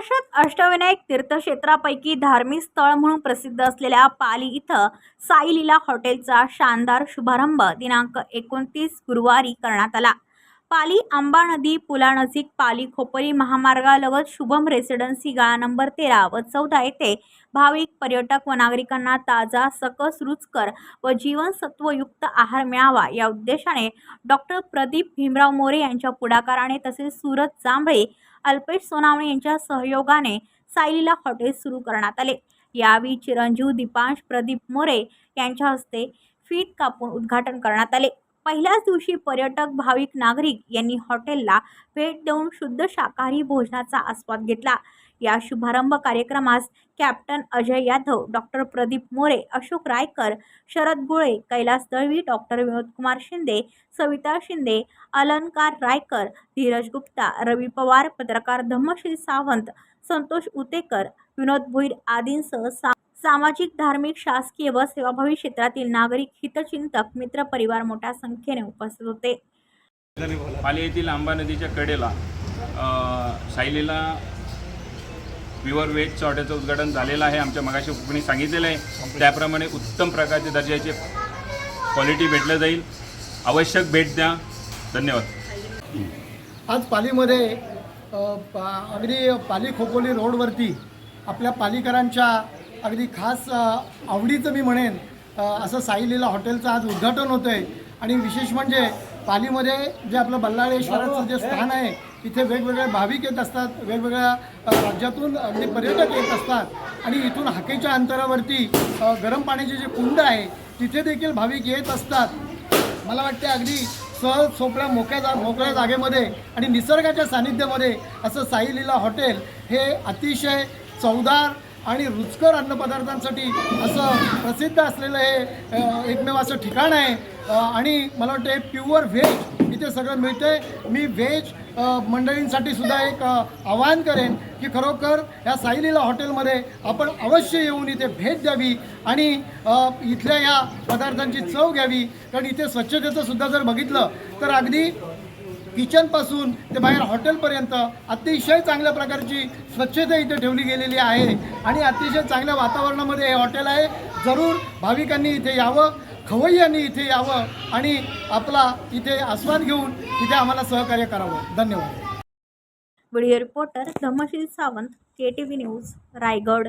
महाराष्ट्रात अष्टविनायक तीर्थक्षेत्रापैकी धार्मिक स्थळ म्हणून प्रसिद्ध असलेल्या पाली इथं साईलीला हॉटेलचा शानदार शुभारंभ दिनांक एकोणतीस गुरुवारी करण्यात आला. पाली आंबा नदी पुलानजीक पाली खोपोली महामार्गालगत शुभम रेसिडेन्सी गाळा नंबर तेरा व चौदा येथे भाविक पर्यटक व नागरिकांना ताजा सकस रुचकर व जीवनसत्वयुक्त आहार मिळावा या उद्देशाने डॉक्टर प्रदीप भीमराव मोरे यांच्या पुढाकाराने तसेच सुरत जांभळे अल्पेश सोनावणे यांच्या सहयोगाने साईलीला हॉटेल सुरू करण्यात आले. यावेळी चिरंजीव दीपांश प्रदीप मोरे यांच्या हस्ते फीट कापून उद्घाटन करण्यात आले. पहिल्याच दिवशी पर्यटक भाविक नागरिक यांनी हॉटेलला भेट देऊन शुद्ध शाकाहारी भोजनाचा आस्वाद घेतला. या शुभारंभ कार्यक्रमास captain Ajay Yadav doctor Pradeep More Ashok Raikar Sharad Gule Kailas Dalvi doctor Vinodkumar Shinde Savita Shinde Alankar Raikar Dheeraj Gupta रवी पवार पत्रकार धम्मश्री सावंत संतोष उतेकर विनोद भोईर आदींसह सा सामाजिक धार्मिक शासकीय व सेवाभावी क्षेत्रातील नागरिक हितचिंतक मित्रपरिवार मोठ्या संख्येने उपस्थित होते. पाली येथील आंबा नदीच्या कडेला अ, सायलीला प्युअर व्हेज हॉटेलचं उद्घाटन झालेलं आहे. आमच्या मगाशी कोणी सांगितलेलं आहे. त्याप्रमाणे उत्तम प्रकारचे दर्जाचे क्वालिटी भेटलं जाईल. आवश्यक भेट द्या. धन्यवाद. आज पालीमध्ये अगदी पाली खोपोली रोडवरती आपल्या पालीकरांच्या अगदी खास आवडीचं मी म्हणेन असं साई लीला हॉटेलचं आज उद्घाटन होतं आहे आणि विशेष म्हणजे पालीमध्ये जे आपलं बल्लाळेश्वराचं जे स्थान आहे तिथे वेगवेगळे भाविक येत असतात वेगवेगळ्या राज्यातून अगदी पर्यटक येत असतात. आणि इथून हाकेच्या अंतरावरती गरम पाण्याचे जे कुंड आहे तिथे देखील भाविक येत असतात. मला वाटते अगदी सहज सोपळ्या मोक्या जा मोकळ्या जागेमध्ये आणि निसर्गाच्या सानिध्यामध्ये असं साई लीला हॉटेल हे अतिशय चवदार आणि रुचकर अन्नपदार्थांसाठी असं प्रसिद्ध असलेलं हे एकमेव असं ठिकाण आहे. आणि मला वाटतं हे प्युअर व्हेज इथे सगळं मिळते मी व्हेज मंडळींसाठी सुद्धा एक आवाहन करेन की खरोखर या साईलीला हॉटेलमध्ये आपण अवश्य येऊन इथे भेट द्यावी आणि इथल्या या पदार्थांची चव घ्यावी. कारण इथे स्वच्छतेचं सुद्धा जर बघितलं तर अगदी किचनपासून ते बाहेर हॉटेलपर्यंत अतिशय चांगल्या प्रकारची स्वच्छता इथे ठेवली गेलेली आहे. आणि अतिशय चांगल्या वातावरणामध्ये हे हॉटेल आहे. जरूर भाविकांनी इथे यावं खवय्यांनी इथे यावं आणि आपला इथे आस्वाद घेऊन इथे आम्हाला सहकार्य करावं. धन्यवाद. Video reporter Dhamshil Sawant K T V news Raigad.